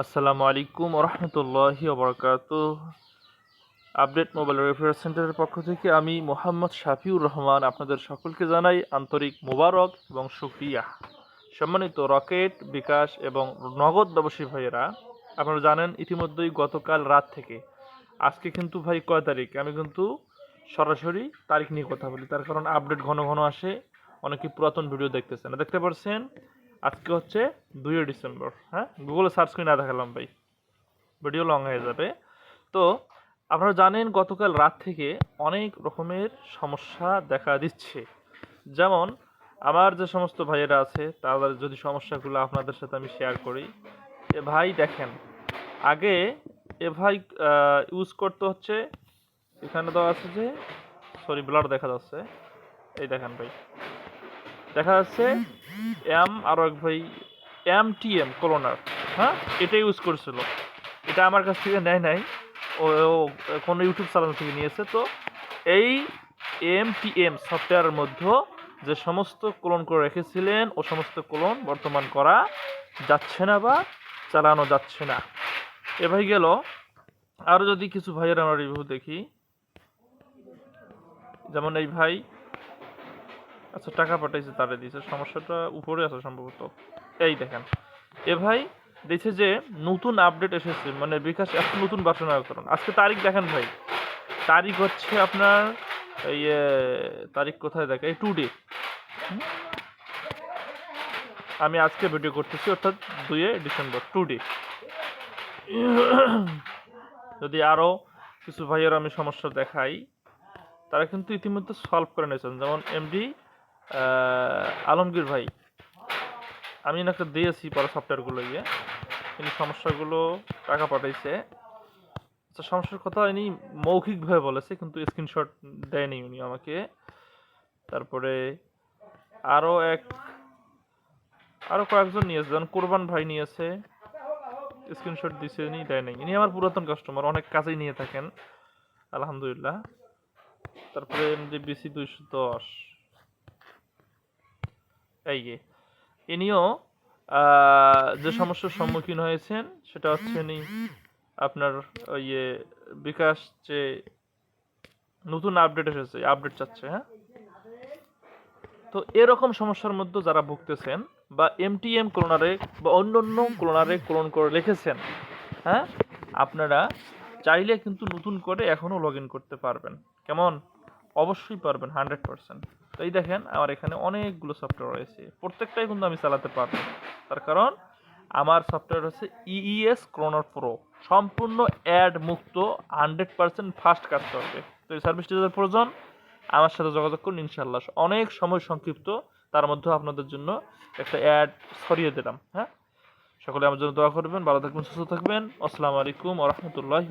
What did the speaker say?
আসসালামু আলাইকুম রহমতুল্লাহি ওবরাকাত আপডেট মোবাইল রেফারেন্স সেন্টারের পক্ষ থেকে আমি মোহাম্মদ শাফিউর রহমান আপনাদের সকলকে জানাই আন্তরিক মোবারক এবং সুক্রিয়া সম্মানিত রকেট, বিকাশ এবং নগদ ব্যবসায়ী ভাইয়েরা, আপনারা জানেন ইতিমধ্যেই গতকাল রাত থেকে, আজকে কিন্তু ভাই কয় তারিখ? আমি কিন্তু সরাসরি তারিখ নিয়ে কথা বলি, তার কারণ আপডেট ঘন ঘন আসে, অনেকে পুরাতন ভিডিও দেখতেছেন। দেখতে পাচ্ছেন আজকে হচ্ছে দুই ডিসেম্বর হ্যাঁ? গুগলে সার্চ করে না দেখালাম ভাই। ভিডিও লং হয়ে যাবে। তো, আপনারা জানেন গতকাল রাত থেকে অনেক রকমের সমস্যা দেখা দিচ্ছে। যেমন, আমার যে সমস্ত ভাইয়েরা আছে, তাদের যদি সমস্যাগুলো আপনাদের সাথে আমি শেয়ার করি। এ ভাই দেখেন, আগে এ ভাই ইউজ করতে হচ্ছে, এখানে দেওয়া আছে যে সরি ব্লাড দেখা যাচ্ছে। এই দেখেন ভাই। দেখা যাচ্ছে এম আরও এক ভাই এম টি এম কলোনার হ্যাঁ? এটা ইউজ করছিল। এটা আমার কাছ থেকে নেয় নাই। ও কোনো ইউটিউব চ্যানেল থেকে নিয়েছে। তো এই এম টি এম সফটওয়্যারের মধ্যে যে সমস্ত ক্লোন করে রেখেছিলেন, ও সমস্ত ক্লোন বর্তমান করা যাচ্ছে না বা চালানো যাচ্ছে না। এ ভাই গেল। আরও যদি কিছু ভাইয়ের আমরা রিভিউ দেখি। যেমন এই ভাই আচ্ছা টাকা পাঠাইছে, তারে দিয়েছে সমস্যাটা উপরে আছে সম্ভবত। এই দেখেন। এ ভাই দিয়েছে যে নতুন আপডেট এসেছে মানে বিকাশ এখন নতুন বাসনাকরণ আজকে তারিখ দেখেন ভাই। তারিখ হচ্ছে আপনার, এই তারিখ কোথায় দেখে? এই টু ডে আমি আজকে ভিডিও করতেছি, অর্থাৎ দুয়ে ডিসেম্বর টু ডে যদি আরও কিছু ভাইয়ের আমি সমস্যা দেখাই, তারা কিন্তু ইতিমধ্যে সলভ করে নিয়েছেন। যেমন এমডি আলমগীর ভাই, আমি এনাকে দিয়েছি পরে সফটওয়্যারগুলো গিয়ে কিন্তু সমস্যাগুলো টাকা পাঠাইছে। আচ্ছা সমস্যার কথা ইনি মৌখিকভাবে বলেছে, কিন্তু স্ক্রিনশট দেয়নি উনি আমাকে। তারপরে আরও এক আরও কয়েকজন নিয়েছে, যেমন কোরবান ভাই নিয়েছে স্ক্রিনশট দিছে ইনি দেয় নাই। ইনি আমার পুরাতন কাস্টমার অনেক কাজেই নিয়ে থাকেন, আলহামদুলিল্লাহ। তারপরে এমডি, বিসি দুইশো দশ। এই যে ইনিও যে সমস্যার সম্মুখীন হয়েছেন সেটা হচ্ছে ইনি আপনার ওই ইয়ে বিকাশ যে নতুন আপডেট এসেছে আপডেট চাচ্ছে হ্যাঁ? তো এরকম সমস্যার মধ্যে যারা ভুগতেছেন বা এমটিএম ক্লোনারে বা অন্য অন্য ক্লোনারে ক্লোন করে লিখেছেন হ্যাঁ? আপনারা চাইলে কিন্তু নতুন করে এখনও লগ ইন করতে পারবেন। কেমন? অবশ্যই পারবেন হান্ড্রেড পার্সেন্ট এই দেখেন, আমার এখানে অনেকগুলো সফটওয়্যার রয়েছে। প্রত্যেকটাই কিন্তু আমি চালাতে পারব। তার কারণ, আমার সফটওয়্যার হচ্ছে ইইএস ক্রোনার প্রো সম্পূর্ণ অ্যাড মুক্ত হান্ড্রেড পার্সেন্ট ফাস্ট কাজ করবে। তো এই সার্ভিসটি যাদের প্রয়োজন, আমার সাথে যোগাযোগ করুন ইনশাল্লাহ অনেক সময় সংক্ষিপ্ত, তার মধ্যে আপনাদের জন্য একটা অ্যাড ছড়িয়ে দিলাম হ্যাঁ? সকলে আমার জন্য দোয়া করবেন, ভালো থাকবেন, সুস্থ থাকবেন। আসসালামু আলাইকুম ওরহমতুল্লাহি